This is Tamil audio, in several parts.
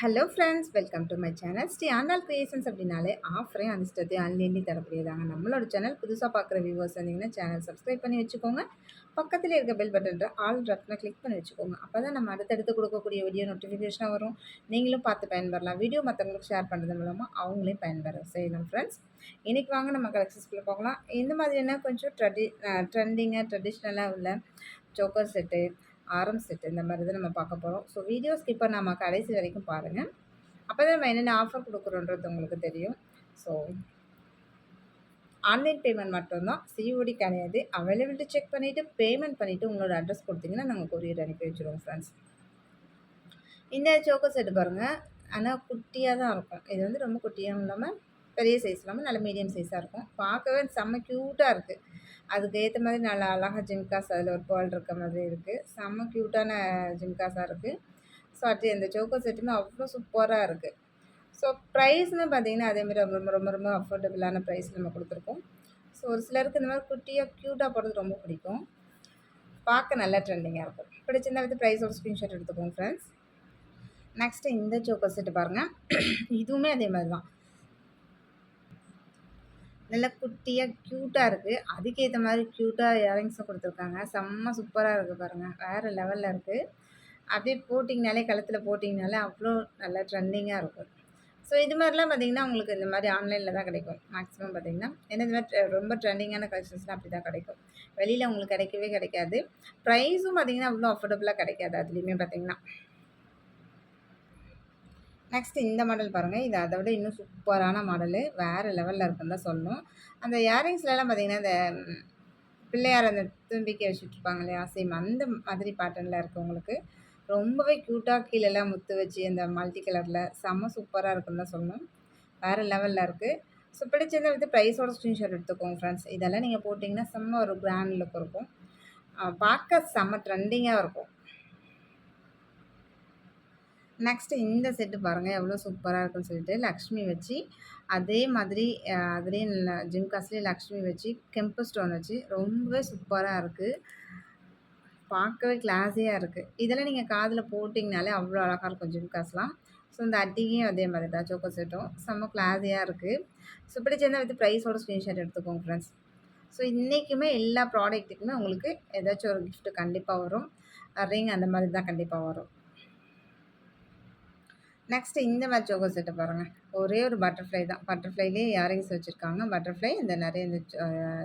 Hello friends welcome to my channel Shri Andal creations அப்படின்னாலே ஆஃபரே அனுஷ்டத்தையும் அன்லி தரக்கூடியதாங்க. நம்மளோட சேனல் புதுசாக பார்க்குற வியூவர்ஸ் வந்தீங்கன்னா சேனல் சப்ஸ்கிரைப் பண்ணி வச்சுக்கோங்க. பக்கத்தில் இருக்க பெல் பட்டன் ஆல் ரத்னா கிளிக் பண்ணி வச்சுக்கோங்க. அப்போ தான் நம்ம அடுத்தடுத்து கொடுக்கக்கூடிய வீடியோ நோட்டிஃபிகேஷனாக வரும். நீங்களும் பார்த்து பயன்பெறலாம். வீடியோ மற்றவங்களுக்கு ஷேர் பண்ணுறது மூலமாக அவங்களையும் பயன்பெற செய்யலாம் ஃப்ரெண்ட்ஸ் இன்றைக்கி வாங்க நம்ம கலெக்ஷன்ஸ்குள்ளே போகலாம். இந்த மாதிரினா கொஞ்சம் ட்ரெடி ட்ரெண்டிங்காக ட்ரெடிஷ்னலாக உள்ள சோக்கர் செட்டு ஆரம் செட் இந்த மாதிரி தான் நம்ம பார்க்க போகிறோம் ஸோ வீடியோ ஸ்கிப் பண்ணாமல் கடைசி வரைக்கும் பாருங்கள் அப்போ தான் நம்ம என்னென்ன ஆஃபர் கொடுக்குறோன்றது உங்களுக்கு தெரியும். ஸோ ஆன்லைன் பேமெண்ட் மட்டும்தான். சிஓடி கிடையாது. அவைலபிலிட்டி செக் பண்ணிவிட்டு பேமெண்ட் பண்ணிவிட்டு உங்களோட அட்ரஸ் கொடுத்தீங்கன்னா நாங்கள் கொரியர் அனுப்பி வச்சுருவோம் ஃப்ரெண்ட்ஸ் இந்த சோக்கோ செட்டு பாருங்கள் ஆனால் குட்டியாக தான் இருக்கும். இது வந்து ரொம்ப குட்டியாகவும் இல்லாமல் பெரிய சைஸ் இல்லாமல் நல்ல மீடியம் சைஸாக இருக்கும். பார்க்கவே செம்ம க்யூட்டாக இருக்குது அதுக்கு ஏற்ற மாதிரி நல்லா அழகாக ஜிம்காஸ் அதில் ஒரு பால் இருக்க மாதிரி இருக்குது செம்ம க்யூட்டான ஜிம்காஸாக இருக்குது ஸோ அட்டு இந்த சோக்கோ செட்டுமே அவ்வளோ சூப்பராக இருக்குது ஸோ ப்ரைஸ்னு பார்த்தீங்கன்னா அதேமாதிரி ரொம்ப ரொம்ப ரொம்ப அஃபோர்டபுளான ப்ரைஸ் நம்ம கொடுத்துருக்கோம். ஸோ ஒரு சிலருக்கு இந்த மாதிரி குட்டியாக க்யூட்டாக போடுறது ரொம்ப பிடிக்கும். பார்க்க நல்லா ட்ரெண்டிங்காக இருக்கும். பிடிச்சிருந்தா வந்து ப்ரைஸோட ஸ்க்ரீன்ஷாட் எடுத்துக்கோங்க ஃப்ரெண்ட்ஸ் நெக்ஸ்ட்டு இந்த சோக்கோ செட்டு பாருங்கள் இதுவுமே அதே மாதிரி தான். நல்லா குட்டியாக க்யூட்டாக இருக்குது அதுக்கேற்ற மாதிரி க்யூட்டாக இயரிங்ஸும் கொடுத்துருக்காங்க. செம்ம சூப்பராக இருக்குது பாருங்கள் வேறு லெவலில் இருக்குது அப்படியே போட்டிங்கனாலே கழுத்தில் போட்டிங்கனாலே அவ்வளோ நல்லா ட்ரெண்டிங்காக இருக்கும். ஸோ இது மாதிரிலாம் பார்த்திங்கன்னா உங்களுக்கு இந்த மாதிரி ஆன்லைனில் தான் கிடைக்கும். மேக்ஸிமம் பார்த்திங்கன்னா ஏன்னா இந்த மாதிரி ரொம்ப ட்ரெண்டிங்கான கலெக்ஷன்ஸ்லாம் அப்படி தான் கிடைக்கும். வெளியில் உங்களுக்கு கிடைக்கவே கிடைக்காது. ப்ரைஸும் பார்த்திங்கன்னா அவ்வளோ அஃபோர்டபுளாக கிடைக்காது. அதுலேயுமே பார்த்திங்கன்னா நெக்ஸ்ட் இந்த மாடல் பாருங்கள் இது அதை விட இன்னும் சூப்பரான மாடலு வேறு லெவலில் இருக்குன்னு தான் சொல்லணும். அந்த இயரிங்ஸ்லலாம் பார்த்திங்கன்னா இந்த பிள்ளையார் அந்த தும்பிக்கை வச்சுட்ருப்பாங்க இல்லையா சேம் அந்த மாதிரி பேட்டர்னில் இருக்குது உங்களுக்கு ரொம்பவே க்யூட்டாக கீழெல்லாம் முத்து வச்சு அந்த மல்டி கலரில் செம்ம சூப்பராக இருக்குன்னு தான் சொல்லணும். வேறு லெவலில் இருக்குது ஸோ பிடிச்சதை வந்து ப்ரைஸோட ஸ்க்ரீன்ஷாட் எடுத்துக்கோங்க ஃப்ரெண்ட்ஸ் இதெல்லாம் நீங்கள் போட்டிங்கன்னா செம்ம ஒரு கிராண்ட் லுக் இருக்கும். பார்க்க செம்ம ட்ரெண்டிங்காக இருக்கும். நெக்ஸ்ட்டு இந்த செட்டு பாருங்கள் எவ்வளோ சூப்பராக இருக்குன்னு சொல்லிட்டு லக்ஷ்மி வச்சு அதே மாதிரி அதுலேயே ஜிம்காஸ்லேயே லக்ஷ்மி வச்சு கெம்பு ஸ்டோன் வச்சு ரொம்பவே சூப்பராக இருக்குது பார்க்கவே கிளாஸியாக இருக்குது இதெல்லாம் நீங்கள் காதில் போட்டிங்கனாலே அவ்வளோ அழகாக இருக்கும் ஜிம்காஸ்லாம் ஸோ இந்த அட்டியும் அதே மாதிரி தான் சோக்கோ செட்டும் செம்ம கிளாஸியாக இருக்குது ஸோ பிடிச்சிருந்தால் வித் ப்ரைஸோட ஸ்க்ரீன்ஷாட் எடுத்துக்கோங்க ஃப்ரெண்ட்ஸ் ஸோ இன்றைக்குமே எல்லா ப்ராடக்ட்டுக்குமே உங்களுக்கு ஏதாச்சும் ஒரு கிஃப்ட்டு கண்டிப்பாக வரும். ரிங் அந்த மாதிரி தான் கண்டிப்பாக வரும். நெக்ஸ்ட்டு இந்த மாதிரி சோகோ செட்டை பாருங்கள் ஒரே ஒரு பட்டர்ஃப்ளை தான். பட்டர்ஃப்ளைலேயே இயரிங்ஸ் வச்சுருக்காங்க. பட்டர்ஃப்ளை இந்த நிறைய இந்த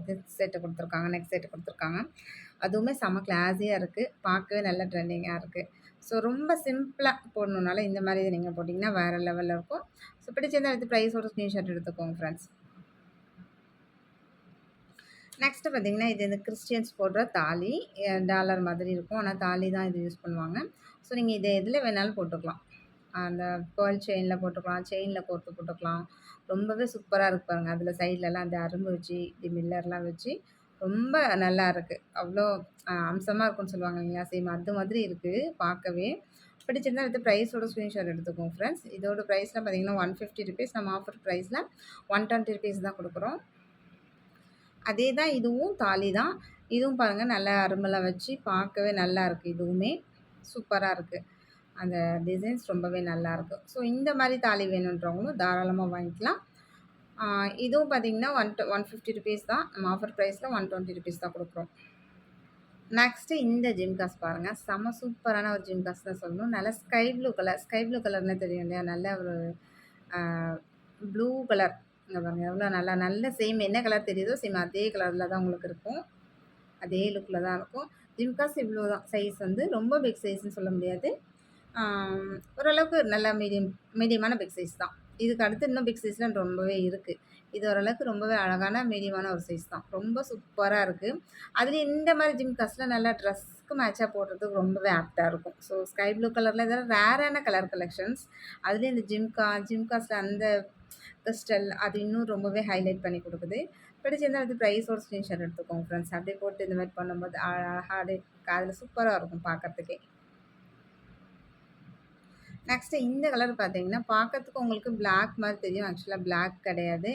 இது செட்டு கொடுத்துருக்காங்க. நெக்ஸ்ட் செட்டு கொடுத்துருக்காங்க. அதுவுமே செம்ம கிளாஸியாக இருக்குது பார்க்கவே நல்ல ட்ரெண்டிங்காக இருக்குது ஸோ ரொம்ப சிம்பிளாக போடணுனால இந்த மாதிரி நீங்கள் போட்டிங்கன்னா வேறு லெவலில் இருக்கும். ஸோ பிடிச்சிருந்தா எடுத்து ப்ரைஸோட ஸ்க்ரீன்ஷாட் எடுத்துக்கோங்க ஃப்ரெண்ட்ஸ் நெக்ஸ்ட்டு பார்த்திங்கன்னா இது இந்த கிறிஸ்டியன்ஸ் போடுற தாலி டாலர் மாதிரி இருக்கும். ஆனால் தாலி தான் இது யூஸ் பண்ணுவாங்க. ஸோ நீங்கள் இதை எதில் வேணாலும் போட்டுக்கலாம். அந்த பேர்ல் செயினில் போட்டுக்கலாம் செயினில் கோர்த்து போட்டுக்கலாம். ரொம்பவே சூப்பராக இருக்குது பாருங்கள் அதில் சைட்லலாம் அந்த அரும்பு வச்சு இப்படி மில்லர்லாம் வச்சு ரொம்ப நல்லா இருக்குது அவ்வளோ அம்சமாக இருக்கும்னு சொல்லுவாங்க இல்லையா சேம் அது மாதிரி இருக்குது பார்க்கவே. பிடிச்சிருந்தா எடுத்து ப்ரைஸோட ஸ்க்ரீன்ஷாட் எடுத்துக்கோங்க ஃப்ரெண்ட்ஸ் இதோட ப்ரைஸ்லாம் பார்த்தீங்கன்னா ஒன் ஃபிஃப்டி ருபீஸ் நம்ம ஆஃபர் ப்ரைஸில் ஒன் டுவெண்ட்டி ருபீஸ் தான் கொடுக்குறோம். அதே தான் இதுவும் தாலி தான். இதுவும் பாருங்கள் நல்லா அரும்பெல்லாம் வச்சு பார்க்கவே நல்லா இருக்குது இதுவுமே சூப்பராக இருக்குது அந்த டிசைன்ஸ் ரொம்பவே நல்லாயிருக்கும் ஸோ இந்த மாதிரி தாலி வேணுன்றவங்களும் தாராளமாக வாங்கிக்கலாம். இதுவும் பார்த்திங்கன்னா ஒன் ஒன் ஃபிஃப்டி ருபீஸ் தான். நம்ம ஆஃபர் ப்ரைஸில் ஒன் டுவெண்ட்டி ருபீஸ் தான் கொடுக்குறோம். நெக்ஸ்ட்டு இந்த ஜிம் காஸ் பாருங்கள் செம சூப்பரான ஒரு ஜிம் காஸ் தான் சொல்லணும். நல்லா sky blue colour sky blue கலர்னு தெரியும் இல்லையா? நல்ல ஒரு ப்ளூ கலர் இங்கே பாருங்கள் எவ்வளோ நல்லா நல்ல சேம் என்ன கலர் தெரியுதோ சேம் அதே கலரில் தான் உங்களுக்கு இருக்கும். அதே லுக்கில் தான் இருக்கும். ஜிம்காஸ் இவ்வளோ தான் சைஸ் வந்து ரொம்ப பிக் சைஸ்ன்னு சொல்ல முடியாது. ஓரளவுக்கு நல்லா மீடியம் மீடியமான பிக் சைஸ் தான். இதுக்கு அடுத்து இன்னும் பிக் சைஸ்லாம் ரொம்பவே இருக்குது இது ஓரளவுக்கு ரொம்பவே அழகான மீடியமான ஒரு சைஸ் தான். ரொம்ப சூப்பராக இருக்குது அதுலேயும் இந்த மாதிரி ஜிம் காஸ்ட்டில் நல்லா ட்ரெஸ்க்கு மேட்சாக போடுறதுக்கு ரொம்பவே ஆப்டாக இருக்கும். ஸோ ஸ்கை ப்ளூ கலரில் இதெல்லாம் ரேரான கலர் கலெக்ஷன்ஸ் அதுலேயும் இந்த ஜிம்கா ஜிம்காஸ்ட்டில் அந்த கிறிஸ்டல் அது இன்னும் ரொம்பவே ஹைலைட் பண்ணி கொடுக்குது. பிடிச்சிருந்தால் அது ப்ரைஸோட ஸ்க்ரீன்ஷாட் எடுத்துக்கோங்க ஃப்ரெண்ட்ஸ் அப்படியே போட்டு இந்த மாதிரி பண்ணும்போது அழகாக அதில் சூப்பராக இருக்கும் பார்க்குறதுக்கே நெக்ஸ்ட்டு இந்த கலர் பார்த்தீங்கன்னா பார்க்கறதுக்கு உங்களுக்கு பிளாக் மாதிரி தெரியும். ஆக்சுவலாக பிளாக் கிடையாது.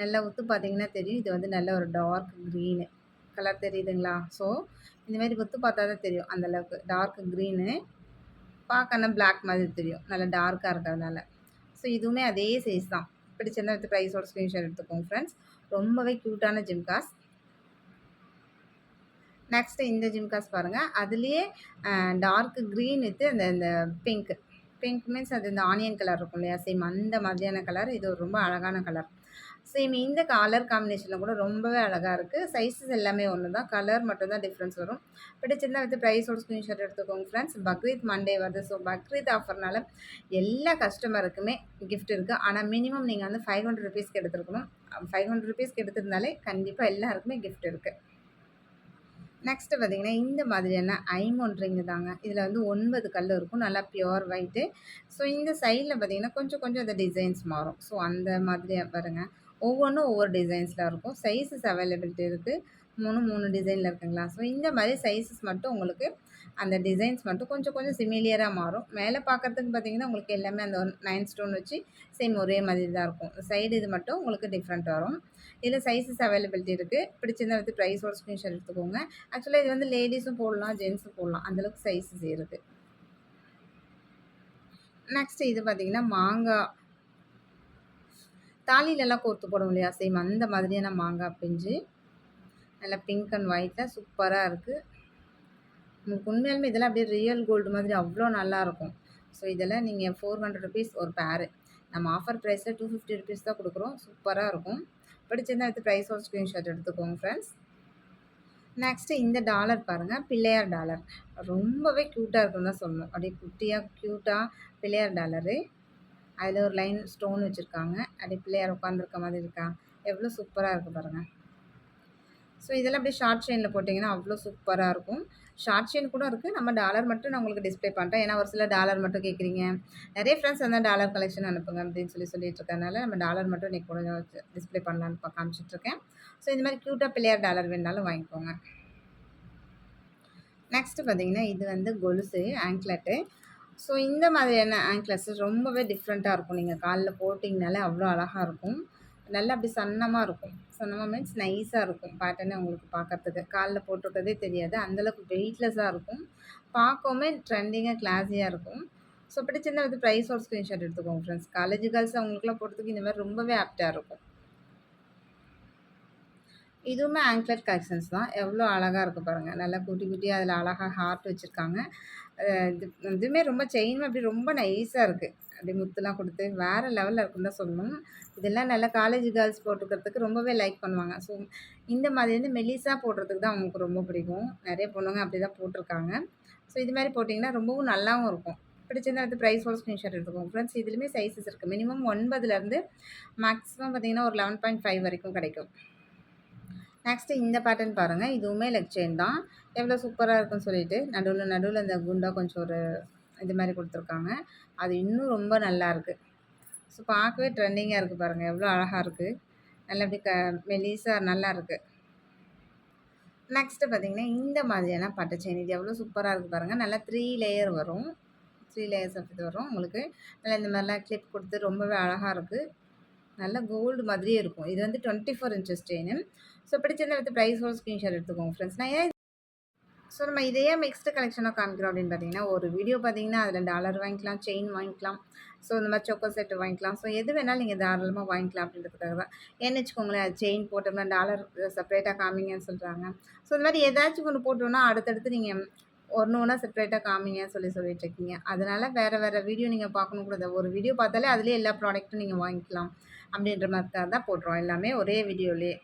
நல்லா ஒத்து பார்த்தீங்கன்னா தெரியும். இது வந்து நல்ல ஒரு டார்க் க்ரீனு கலர் தெரியுதுங்களா? ஸோ இந்தமாரி ஒத்து பார்த்தா தான் தெரியும். அந்தளவுக்கு டார்க் க்ரீனு பார்க்க பிளாக் மாதிரி தெரியும். நல்லா டார்க்காக இருக்கிறதுனால. ஸோ இதுவுமே அதே சைஸ் தான். பிடிச்சிருந்தா எடுத்து ப்ரைஸோட ஸ்க்ரீன்ஷாட் எடுத்துக்கோங்க ஃப்ரெண்ட்ஸ் ரொம்பவே க்யூட்டான ஜிம்காஸ் நெக்ஸ்ட்டு இந்த ஜிம்காஸ் பாருங்கள் அதுலேயே டார்க் க்ரீன் வித்து அந்த இந்த பிங்க் பிங்க் மீன்ஸ் அது இந்த ஆனியன் கலர் இருக்கும் இல்லையா? சேம் அந்த மாதிரியான கலர் இது ஒரு ரொம்ப அழகான கலர் சேம் இந்த கலர் காம்பினேஷனில் கூட ரொம்பவே அழகாக இருக்குது சைஸஸ் எல்லாமே ஒன்று தான் கலர் மட்டும் தான் டிஃப்ரென்ஸ் வரும். பிடிச்சிருந்தா வித் ப்ரைஸோட ஸ்க்ரீன்ஷாட் எடுத்துக்கோங்க ஃப்ரெண்ட்ஸ் பக்ரீத் மண்டே வருது. ஸோ பக்ரீத் ஆஃபர்னால எல்லா கஸ்டமருக்குமே கிஃப்ட் இருக்குது ஆனால் மினிமம் நீங்கள் வந்து ஃபைவ் ஹண்ட்ரட் ருபீஸ்க்கு எடுத்துருக்கணும். ஃபைவ் ஹண்ட்ரட் ருபீஸ்க்கு எடுத்திருந்தாலே கண்டிப்பாக எல்லாருக்குமே கிஃப்ட் இருக்குது நெக்ஸ்ட்டு பார்த்திங்கன்னா இந்த மாதிரியான ஐமோன் ரிங்கு தாங்க. இதில் வந்து ஒன்பது கல் இருக்கும். நல்லா பியோர் ஒயிட்டு ஸோ இந்த சைடில் பார்த்திங்கன்னா கொஞ்சம் கொஞ்சம் அந்த டிசைன்ஸ் மாறும். ஸோ அந்த மாதிரி பாருங்கள் ஒவ்வொன்றும் ஒவ்வொரு டிசைன்ஸில் இருக்கும். சைஸஸ் அவைலபிலிட்டி இருக்குது மூணு மூணு டிசைனில் இருக்குங்களா? ஸோ இந்த மாதிரி சைஸஸ் மட்டும் உங்களுக்கு அந்த டிசைன்ஸ் மட்டும் கொஞ்சம் கொஞ்சம் சிமிலியராக மாறும். மேலே பார்க்குறதுக்கு பார்த்தீங்கன்னா உங்களுக்கு எல்லாமே அந்த நைன் ஸ்டோன் வச்சு சேம் ஒரே மாதிரி தான் இருக்கும். சைடு இது மட்டும் உங்களுக்கு டிஃப்ரெண்ட் வரும். இதில் சைஸஸ் அவைலபிலிட்டி இருக்குது பிடிச்சிருந்தா வந்து ப்ரைஸோட ஸ்க்ரீன்ஷாட் எடுத்துக்கோங்க. ஆக்சுவலாக இது வந்து லேடிஸும் போடலாம் ஜென்ஸும் போடலாம். அந்தளவுக்கு சைஸஸ் இருக்குது நெக்ஸ்ட் இது பார்த்திங்கன்னா மாங்காய் தாலிலெல்லாம் கோர்த்து போடும் இல்லையா? சேம் அந்த மாதிரியான மாங்காய் பிஞ்சு. நல்லா பிங்க் அண்ட் ஒயிட்டில் சூப்பராக இருக்குது உங்களுக்கு உண்மையாலுமே இதெல்லாம் அப்படியே ரியல் கோல்டு மாதிரி அவ்வளோ நல்லாயிருக்கும் ஸோ இதெல்லாம் நீங்கள் ஃபோர் ஹண்ட்ரட் ருபீஸ் ஒரு பேரு நம்ம ஆஃபர் ப்ரைஸில் டூ ஃபிஃப்டி ருபீஸ் தான் கொடுக்குறோம். சூப்பராக இருக்கும். பிடிச்சிருந்தா எடுத்து ப்ரைஸோட ஸ்க்ரீன்ஷாட் எடுத்துக்கோங்க ஃப்ரெண்ட்ஸ் நெக்ஸ்ட்டு இந்த டாலர் பாருங்கள் பிள்ளையார் டாலர் ரொம்பவே க்யூட்டாக இருக்குன்னு தான் சொல்லணும். அப்படியே குட்டியாக க்யூட்டாக பிள்ளையார் டாலரு அதில் ஒரு லைன் ஸ்டோன் வச்சுருக்காங்க. அப்படியே பிள்ளையார் உட்காந்துருக்க மாதிரி இருக்கா? எவ்வளோ சூப்பராக இருக்குது பாருங்கள் ஸோ இதெல்லாம் அப்படியே ஷார்ட் செயினில் போட்டிங்கன்னா அவ்வளோ சூப்பராக இருக்கும். ஷார்ட் செயின் கூட இருக்குது நம்ம டாலர் மட்டும் நான் உங்களுக்கு டிஸ்பிளே பண்ணுறேன் ஏன்னா ஒரு சில டாலர் மட்டும் கேட்குறீங்க நிறைய ஃப்ரெண்ட்ஸ் வந்து டாலர் கலெக்ஷன் அனுப்புங்க அப்படின்னு சொல்லி சொல்லிட்டு இருக்கனால நம்ம டாலர் மட்டும் இன்றைக்கி கொஞ்சம் டிஸ்பிளே பண்ணலான்னு காமிச்சிட்ருக்கேன் ஸோ இந்த மாதிரி க்யூட்டாக பிள்ளையார் டாலர் வேணாலும் வாங்கிக்கோங்க. நெக்ஸ்ட்டு பார்த்தீங்கன்னா இது வந்து கொலுசு ஆங்க்லெட்டு ஸோ இந்த மாதிரியான ஆங்க்லெட்ஸ் ரொம்பவே டிஃப்ரெண்ட்டாக இருக்கும். நீங்கள் காலில் போட்டிங்கனாலே அவ்வளோ அழகாக இருக்கும். நல்லா அப்படி சன்னமாக இருக்கும். சொன்னமாக மீன்ஸ் நைஸாக இருக்கும். பேட்டர்னே உங்களுக்கு பார்க்கறதுக்கு. காலில் போட்டுவிட்டதே தெரியாது. அந்தளவுக்கு வெயிட்லெஸ்ஸாக இருக்கும். பார்க்கவுமே ட்ரெண்டிங்காக கிளாஸியாக இருக்கும். ஸோ பிடிச்சிருந்தா வந்து ப்ரைஸ் ஒரு ஸ்க்ரீன்ஷாட் எடுத்துக்கோங்க ஃப்ரெண்ட்ஸ் காலேஜ் கேர்ள்ஸ் அவங்களுக்குலாம் போடுறதுக்கு இந்த மாதிரி ரொம்பவே ஆப்டாக இருக்கும். இதுவுமே ஆங்க்லெட் கலெக்ஷன்ஸ் தான். எவ்வளோ அழகாக இருக்குது பாருங்கள் நல்லா குட்டி குட்டியாக அதில் அழகாக ஹார்ட் வச்சுருக்காங்க. இது இதுவுமே ரொம்ப செயினும் அப்படி ரொம்ப நைஸாக இருக்குது அப்படி முத்துலாம் கொடுத்து வேறு லெவலில் இருக்குன்னு தான் சொல்லணும். இதெல்லாம் நல்லா காலேஜ் கேர்ள்ஸ் போட்டுக்கிறதுக்கு ரொம்பவே லைக் பண்ணுவாங்க. ஸோ இந்த மாதிரி வந்து மெலிசாக போடுறதுக்கு தான் அவங்களுக்கு ரொம்ப பிடிக்கும். நிறைய பொண்ணுங்க அப்படி தான் போட்டிருக்காங்க. ஸோ இது மாதிரி போட்டிங்கன்னா ரொம்பவும் நல்லாவும் இருக்கும். பிடிச்சிருந்தா வந்து ப்ரைஸோட ஸ்க்ரீன்ஷாட் எடுத்துக்கோங்க. ஃப்ரெண்ட்ஸ் இதுலேயுமே சைஸஸ் இருக்குது மினிமம் ஒன்பதுலேருந்து மேக்ஸிமம் பார்த்திங்கன்னா ஒரு லெவன் பாயிண்ட் ஃபைவ் வரைக்கும் கிடைக்கும். நெக்ஸ்ட்டு இந்த பேட்டர்ன் பாருங்கள் இதுவுமே லெக் செயின் தான். எவ்வளோ சூப்பராக இருக்குன்னு சொல்லிட்டு நடுவில் நடுவில் இந்த குண்டா கொஞ்சம் ஒரு இது மாதிரி கொடுத்துருக்காங்க. அது இன்னும் ரொம்ப நல்லா இருக்குது ஸோ பார்க்கவே ட்ரெண்டிங்காக இருக்குது பாருங்கள் எவ்வளோ அழகாக இருக்குது நல்லா அப்படி க மெலிசாக நல்லா இருக்குது நெக்ஸ்ட்டு பார்த்திங்கன்னா இந்த மாதிரியான பட்டு செயின் இது எவ்வளோ சூப்பராக இருக்குது பாருங்கள் நல்லா த்ரீ லேயர் வரும். த்ரீ லேயர்ஸ் ஆஃப் இது வரும் உங்களுக்கு. நல்லா இந்த மாதிரிலாம் கிளிப் கொடுத்து ரொம்பவே அழகாக இருக்குது நல்ல கோல்டு மாதிரியே இருக்கும். இது வந்து twenty four inches chain so பிடிச்சிருந்த with ப்ரைஸோட ஸ்க்ரீன்ஷாட் எடுத்துக்கோங்க ஃப்ரெண்ட்ஸ் நான் ஏன் ஸோ நம்ம இதையே மிக்ஸ்டு கலெக்ஷனாக காமிக்கிறோம் அப்படின்னு பார்த்தீங்கன்னா ஒரு வீடியோ பார்த்தீங்கன்னா அதில் டாலர் வாங்கிக்கலாம் செயின் வாங்கிக்கலாம். ஸோ இந்த மாதிரி சொக்கோ செட்டு வாங்கிக்கலாம். ஸோ எது வேணாலும் நீங்கள் தாராளமாக வாங்கிக்கலாம் அப்படின்றதுக்காக தான். ஏன்னு வச்சுக்கோங்களேன் செயின் போட்டோம்னா டாலர் செப்பரேட்டாக காமிங்கன்னு சொல்கிறாங்க ஸோ இந்த மாதிரி ஏதாச்சும் ஒன்று போட்டோன்னா அடுத்தடுத்து நீங்கள் ஒன்று ஒன்றா செப்பரேட்டாக காமிங்கன்னு சொல்லி சொல்லிட்டு இருக்கீங்க. அதனால் வேறு வேறு வீடியோ நீங்கள் பார்க்கணும் கூடாது ஒரு வீடியோ பார்த்தாலே அதுலேயே எல்லா ப்ராடக்ட்டும் நீங்கள் வாங்கிக்கலாம் அப்படின்ற மாதிரி தான் போட்டுருவோம் எல்லாமே ஒரே வீடியோலேயே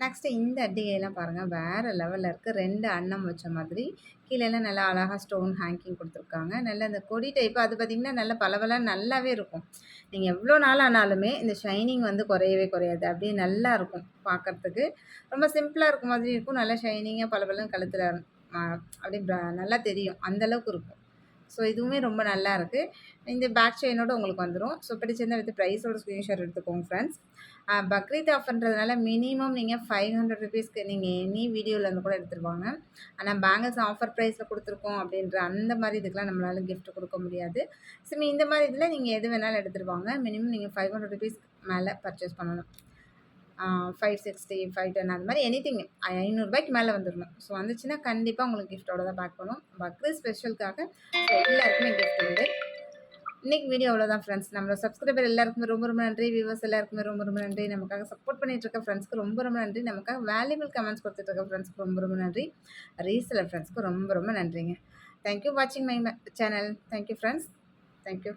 நெக்ஸ்ட்டு இந்த அட்டிகையெல்லாம் பாருங்கள் வேறு லெவலில் இருக்குது ரெண்டு அன்னம் வச்ச மாதிரி. கீழெல்லாம் நல்லா அழகாக ஸ்டோன் ஹேங்கிங் கொடுத்துருக்காங்க. நல்ல இந்த கொடி டைப்பு அது பார்த்திங்கன்னா நல்ல பலவெல்லாம் நல்லாவே இருக்கும். நீங்கள் எவ்வளோ நாள் ஆனாலுமே இந்த ஷைனிங் வந்து குறையவே குறையாது. அப்படியே நல்லா இருக்கும் பார்க்குறதுக்கு ரொம்ப சிம்பிளாக இருக்க மாதிரி இருக்கும். நல்லா ஷைனிங்காக பலவெல்லாம் கழுத்தில் அப்படியே நல்லா தெரியும். அந்தளவுக்கு இருக்கும். ஸோ இதுவுமே ரொம்ப நல்லா இருக்குது இந்த பேக் செயினோட உங்களுக்கு வந்துடும் ஸோ பிடிச்சிருந்தா வித் ப்ரைஸோட ஸ்க்ரீன்ஷாட் எடுத்துக்கோங்க ஃப்ரெண்ட்ஸ் பக்ரீத் ஆஃபர்ன்றதுனால மினிமம் நீங்கள் ஃபைவ் ஹண்ட்ரட் ருபீஸ்க்கு நீங்கள் எனி வீடியோவிலேருந்து கூட எடுத்துருவாங்க. ஆனால் பேங்கிள்ஸ் ஆஃபர் ப்ரைஸில் கொடுத்துருக்கோம் அப்படின்ற அந்த மாதிரி இதுக்கெலாம் நம்மளால் கிஃப்ட் கொடுக்க முடியாது. ஸோ இந்த மாதிரி இதில் நீங்கள் எது வேணாலும் எடுத்துருவாங்க. மினிமம் நீங்கள் ஃபைவ் ஹண்ட்ரட் ருபீஸ் மேலே பர்ச்சேஸ் பண்ணணும். ஃபைவ் சிக்ஸ்டி ஃபைவ் டென் அந்த மாதிரி எனிதிங் ஐநூறுரூபாய்க்கு மேலே வந்துடணும் ஸோ வந்துச்சுன்னா கண்டிப்பாக உங்களுக்கு கிஃப்ட்டோட தான் பேக் பண்ணுவோம் பக்ரீத் ஸ்பெஷலுக்காக எல்லாருக்குமே கிஃப்ட் உண்டு. இன்னைக்கு வீடியோ அவ்வளோதான் ஃப்ரெண்ட்ஸ் நம்மளோட சப்ஸ்கிரைபர் எல்லாருக்குமே ரொம்ப ரொம்ப நன்றி. வியூவர்ஸ் எல்லாருக்குமே ரொம்ப ரொம்ப நன்றி. நமக்காக சப்போர்ட் பண்ணிட்டு இருக்க ஃப்ரெண்ட்ஸ்க்கு ரொம்ப ரொம்ப நன்றி. நமக்காக வேல்யூபிள் கமெண்ட்ஸ் கொடுத்துட்டு இருக்க ஃப்ரெண்ட்ஸ்க்கு ரொம்ப ரொம்ப நன்றி. ரீசெலர் ஃப்ரெண்ட்ஸ்க்கு ரொம்ப ரொம்ப நன்றிங்க. தேங்க்யூ வாட்சிங் my channel thank you friends thank you